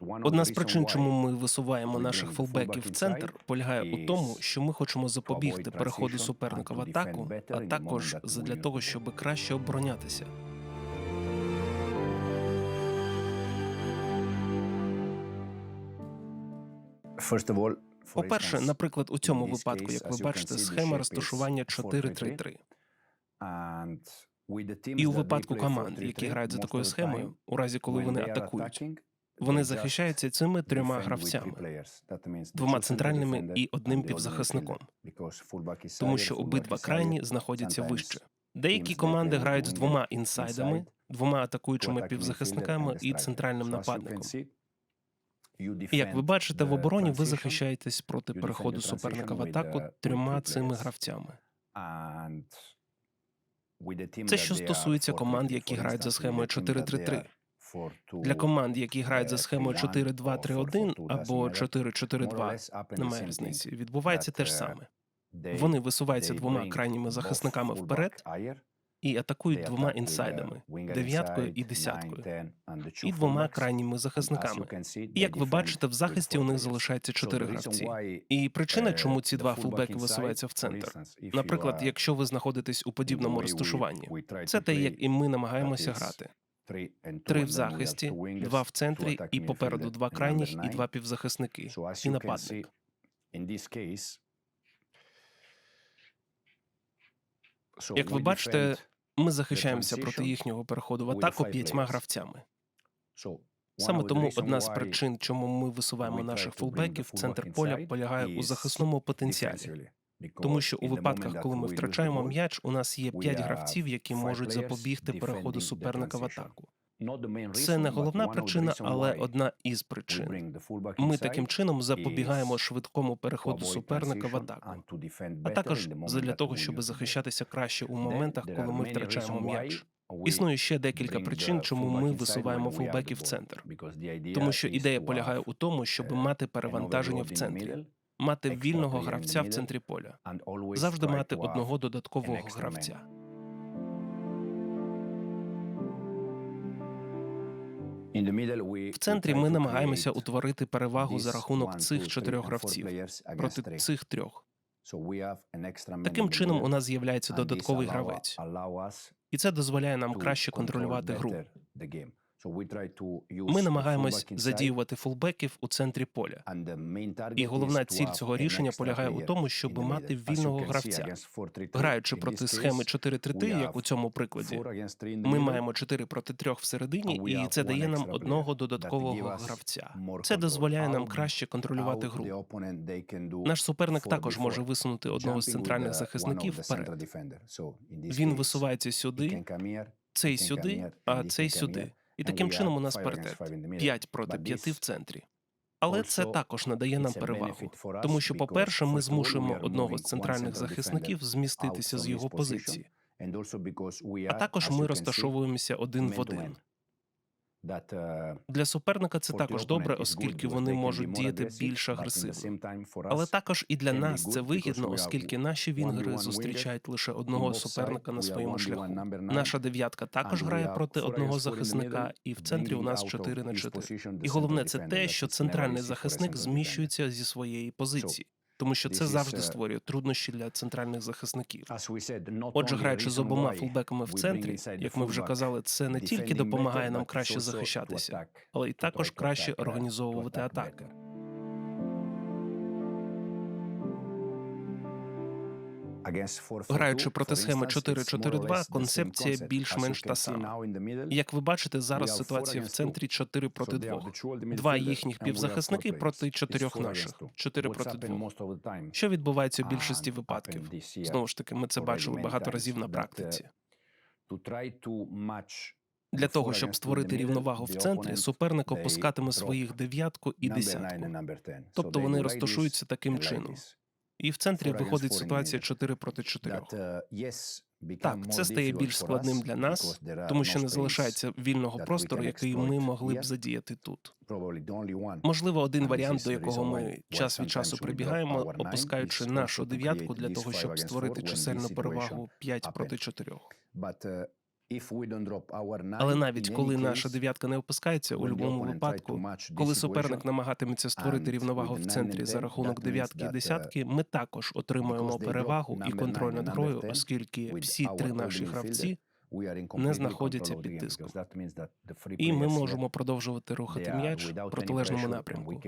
Одна з причин, чому ми висуваємо наших фулбеків в центр, полягає у тому, що ми хочемо запобігти переходу суперника в атаку, а також задля того, щоб краще оборонятися. По-перше, наприклад, у цьому випадку, як ви бачите, схема розташування 4-3-3. І у випадку команд, які грають за такою схемою, у разі коли вони атакують, вони захищаються цими трьома гравцями, двома центральними і одним півзахисником, тому що обидва крайні знаходяться вище. Деякі команди грають з двома інсайдами, двома атакуючими півзахисниками і центральним нападником. І як ви бачите, в обороні ви захищаєтесь проти переходу суперника в атаку трьома цими гравцями. Це що стосується команд, які грають за схемою 4-3-3. Для команд, які грають за схемою 4-2-3-1 або 4-4-2, немає різниці. Відбувається те ж саме. Вони висуваються двома крайніми захисниками вперед і атакують двома інсайдами дев'яткою і десяткою, і двома крайніми захисниками. І як ви бачите, в захисті у них залишається чотири гравці. І причина, чому ці два фулбеки висуваються в центр, наприклад, якщо ви знаходитесь у подібному розташуванні, це те, як і ми намагаємося грати. Три в захисті, два в центрі, і попереду два крайніх і два півзахисники, і нападник. Як ви бачите, ми захищаємося проти їхнього переходу в атаку п'ятьма гравцями. Саме тому одна з причин, чому ми висуваємо наших фулбеків в центр поля, полягає у захисному потенціалі. Тому що у випадках, коли ми втрачаємо м'яч, у нас є п'ять гравців, які можуть запобігти переходу суперника в атаку. Це не головна причина, але одна із причин. Ми таким чином запобігаємо швидкому переходу суперника в атаку, а також задля того, щоб захищатися краще у моментах, коли ми втрачаємо м'яч. Існує ще декілька причин, чому ми висуваємо фулбеків в центр. Тому що ідея полягає у тому, щоб мати перевантаження в центрі, мати вільного гравця в центрі поля, завжди мати одного додаткового гравця. В центрі ми намагаємося утворити перевагу за рахунок цих чотирьох гравців проти цих трьох. Таким чином, у нас з'являється додатковий гравець, і це дозволяє нам краще контролювати гру. Ми намагаємось задіювати фулбеків у центрі поля. І головна ціль цього рішення полягає у тому, щоб мати вільного гравця. Граючи проти схеми 4-3-3, як у цьому прикладі, ми маємо 4 проти 3 всередині, і це дає нам одного додаткового гравця. Це дозволяє нам краще контролювати гру. Наш суперник також може висунути одного з центральних захисників вперед. Він висувається сюди, цей сюди, а цей сюди. І таким чином у нас паритет 5 проти 5 в центрі. Але це також надає нам перевагу, тому що, по-перше, ми змушуємо одного з центральних захисників зміститися з його позиції, а також ми розташовуємося один в один. Для суперника це також добре, оскільки вони можуть діяти більш агресивно. Але також і для нас це вигідно, оскільки наші вінгери зустрічають лише одного суперника на своєму шляху. Наша дев'ятка також грає проти одного захисника, і в центрі у нас 4 на 4. І головне це те, що центральний захисник зміщується зі своєї позиції. Тому що це завжди створює труднощі для центральних захисників. Отже, граючи з обома фулбеками в центрі, як ми вже казали, це не тільки допомагає нам краще захищатися, але й також краще організовувати атаки. Граючи проти схеми 4-4-2, концепція більш-менш та сама. Як ви бачите, зараз ситуація в центрі 4 проти 2. Два їхніх півзахисники проти чотирьох наших. 4 проти 2. Що відбувається у більшості випадків? Знову ж таки, ми це бачили багато разів на практиці. Для того, щоб створити рівновагу в центрі, суперник опускатиме своїх дев'ятку і десятку. Тобто вони розташуються таким чином. І в центрі виходить ситуація 4 проти 4. Так, це стає більш складним для нас, тому що не залишається вільного простору, який ми могли б задіяти тут. Можливо, один варіант, до якого ми час від часу прибігаємо, опускаючи нашу дев'ятку для того, щоб створити чисельну перевагу 5 проти 4. Але навіть коли наша дев'ятка не опускається, у будь-якому випадку, коли суперник намагатиметься створити рівновагу в центрі за рахунок дев'ятки і десятки, ми також отримуємо перевагу і контроль над грою, оскільки всі три наші гравці не знаходяться під тиском. І ми можемо продовжувати рухати м'яч в протилежному напрямку.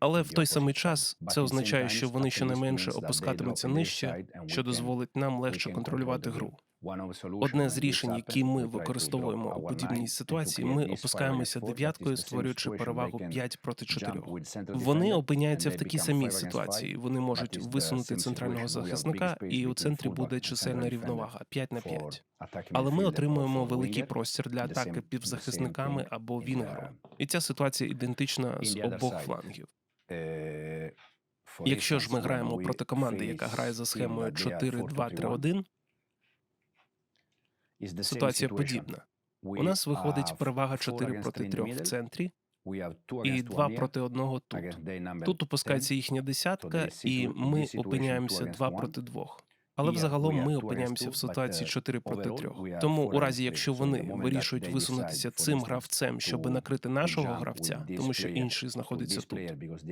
Але в той самий час це означає, що вони щонайменше опускатимуться нижче, що дозволить нам легше контролювати гру. Одне з рішень, які ми використовуємо у подібній ситуації, ми опускаємося дев'яткою, створюючи перевагу 5 проти 4. Вони опиняються в такій самій ситуації. Вони можуть висунути центрального захисника, і у центрі буде чисельна рівновага 5 на 5. Але ми отримуємо великий простір для атаки півзахисниками або вінгером. І ця ситуація ідентична з обох флангів. Якщо ж ми граємо проти команди, яка грає за схемою 4-2-3-1, ситуація подібна. У нас виходить перевага 4 проти 3 в центрі і 2 проти 1 тут. Тут опускається їхня десятка, і ми опиняємося 2 проти 2. Але взагалом ми опиняємося в ситуації 4 проти 3. Тому, у разі, якщо вони вирішують висунутися цим гравцем, щоб накрити нашого гравця, тому що інший знаходиться тут,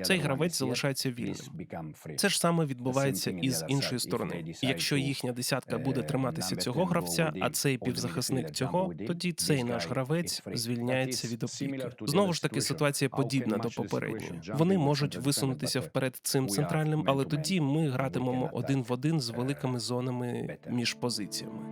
цей гравець залишається вільним. Це ж саме відбувається і з іншої сторони. Якщо їхня десятка буде триматися цього гравця, а цей півзахисник цього, тоді цей наш гравець звільняється від опіки. Знову ж таки, ситуація подібна до попередньої. Вони можуть висунутися вперед цим центральним, але тоді ми гратимемо один в один з великими зонами між позиціями.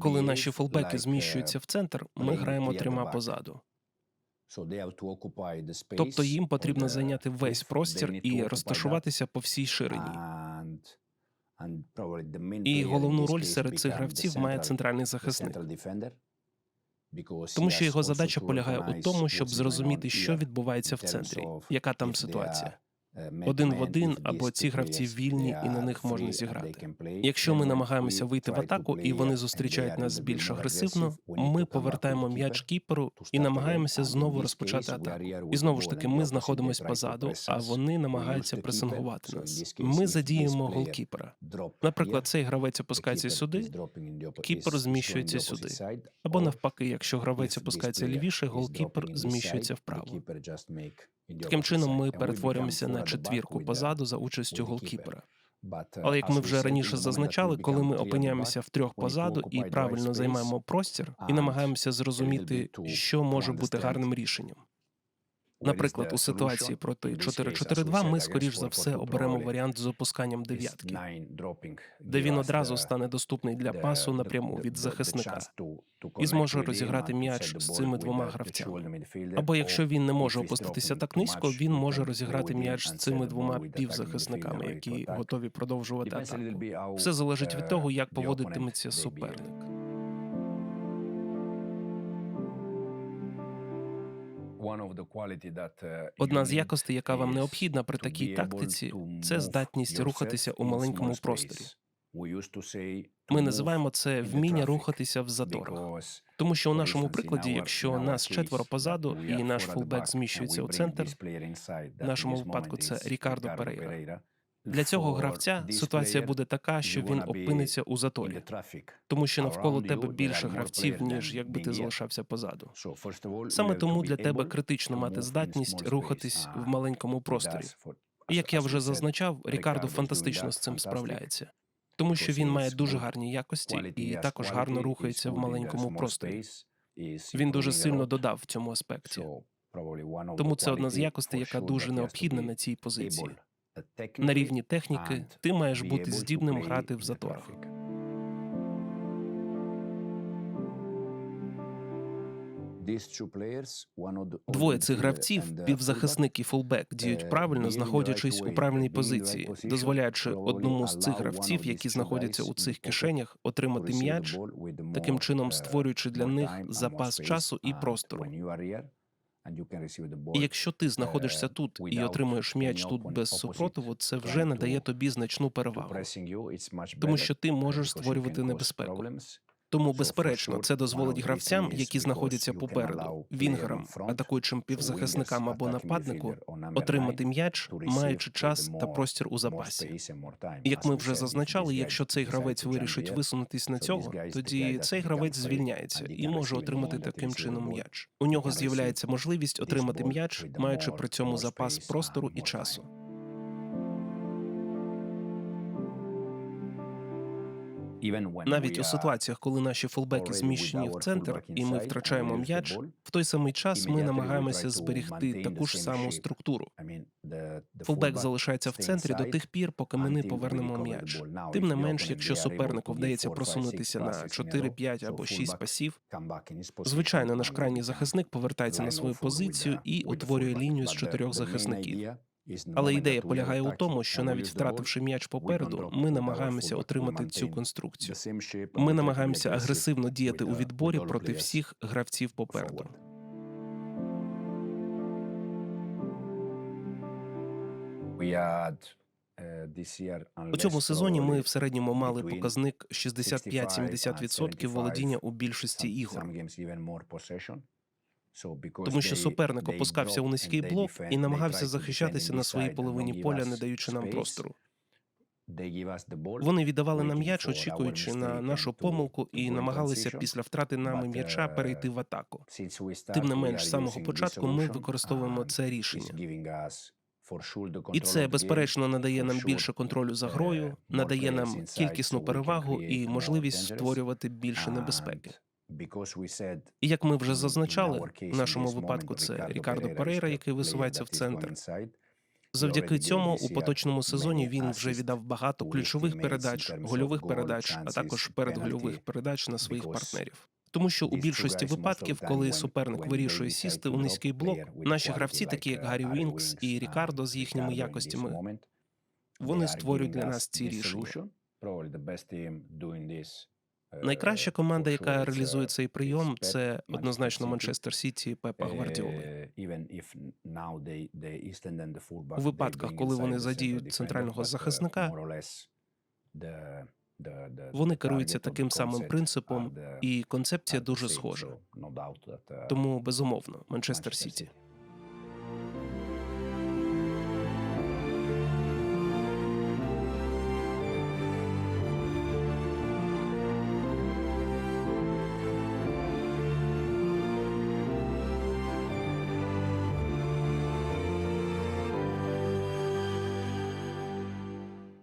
Коли наші фулбеки зміщуються в центр, ми граємо трьома позаду. Тобто їм потрібно зайняти весь простір і розташуватися по всій ширині. І головну роль серед цих гравців має центральний захисник. Тому що його задача полягає у тому, щоб зрозуміти, що відбувається в центрі, яка там ситуація. Один в один або ці гравці вільні і на них можна зіграти. Якщо ми намагаємося вийти в атаку і вони зустрічають нас більш агресивно, ми повертаємо м'яч кіперу і намагаємося знову розпочати атаку. І знову ж таки, ми знаходимося позаду, а вони намагаються пресингувати нас. Ми задіємо голкіпера. Наприклад, цей гравець опускається сюди, кіпер зміщується сюди. Або навпаки, якщо гравець опускається лівіше, голкіпер зміщується вправо. Таким чином, ми перетворюємося на четвірку позаду за участю голкіпера. Але як ми вже раніше зазначали, коли ми опиняємося в трьох позаду і правильно займаємо простір, і намагаємося зрозуміти, що може бути гарним рішенням. Наприклад, у ситуації проти 4-4-2 ми, скоріш за все, оберемо варіант з опусканням дев'ятки, де він одразу стане доступний для пасу напряму від захисника і зможе розіграти м'яч з цими двома гравцями. Або якщо він не може опуститися так низько, він може розіграти м'яч з цими двома півзахисниками, які готові продовжувати атаку. Все залежить від того, як поводитиметься суперник. Одна з якостей, яка вам необхідна при такій тактиці, це здатність рухатися у маленькому просторі. Ми називаємо це вміння рухатися в заторах. Тому що у нашому прикладі, якщо нас четверо позаду і наш фулбек зміщується у центр, в нашому випадку це Рікардо Перейра. Для цього гравця ситуація буде така, що він опиниться у заторі, тому що навколо тебе більше гравців, ніж якби ти залишався позаду. Саме тому для тебе критично мати здатність рухатись в маленькому просторі. І як я вже зазначав, Рікардо фантастично з цим справляється, тому що він має дуже гарні якості і також гарно рухається в маленькому просторі. Він дуже сильно додав в цьому аспекті. Тому це одна з якостей, яка дуже необхідна на цій позиції. На рівні техніки ти маєш бути здібним грати в заторах. Двоє цих гравців, півзахисник і фулбек, діють правильно, знаходячись у правильній позиції, дозволяючи одному з цих гравців, які знаходяться у цих кишенях, отримати м'яч, таким чином створюючи для них запас часу і простору. І якщо ти знаходишся тут і отримуєш м'яч тут без супротиву, це вже надає тобі значну перевагу. тому що ти можеш створювати небезпеку. Тому, безперечно, це дозволить гравцям, які знаходяться попереду, вінгерам, атакуючим півзахисникам або нападнику, отримати м'яч, маючи час та простір у запасі. Як ми вже зазначали, якщо цей гравець вирішить висунутись на цього, тоді цей гравець звільняється і може отримати таким чином м'яч. У нього з'являється можливість отримати м'яч, маючи при цьому запас простору і часу. Навіть у ситуаціях, коли наші фулбеки зміщені в центр, і ми втрачаємо м'яч, в той самий час ми намагаємося зберігти таку ж саму структуру. Фулбек залишається в центрі до тих пір, поки ми не повернемо м'яч. Тим не менш, якщо супернику вдається просунутися на 4, 5 або 6 пасів, звичайно, наш крайній захисник повертається на свою позицію і утворює лінію з чотирьох захисників. Але ідея полягає у тому, що навіть втративши м'яч попереду, ми намагаємося отримати цю конструкцію. Ми намагаємося агресивно діяти у відборі проти всіх гравців попереду. У цьому сезоні ми в середньому мали показник 65-70% володіння у більшості ігор. Тому що суперник опускався у низький блок і намагався захищатися на своїй половині поля, не даючи нам простору. Вони віддавали нам м'яч, очікуючи на нашу помилку, і намагалися після втрати нами м'яча перейти в атаку. Тим не менш, з самого початку ми використовуємо це рішення. І це безперечно надає нам більше контролю за грою, надає нам кількісну перевагу і можливість створювати більше небезпеки. І як ми вже зазначали, в нашому випадку це Рікардо Перейра, який висувається в центр. Завдяки цьому у поточному сезоні він вже віддав багато ключових передач, гольових передач, а також передгольових передач на своїх партнерів. Тому що у більшості випадків, коли суперник вирішує сісти у низький блок, наші гравці, такі як Гаррі Вінкс і Рікардо, з їхніми якостями, вони створюють для нас ці рішення. Найкраща команда, яка реалізує цей прийом, це однозначно Манчестер Сіті Пепа Гвардіоли. У випадках, коли вони задіють центрального захисника, вони керуються таким самим принципом, і концепція дуже схожа. Тому безумовно, Манчестер Сіті.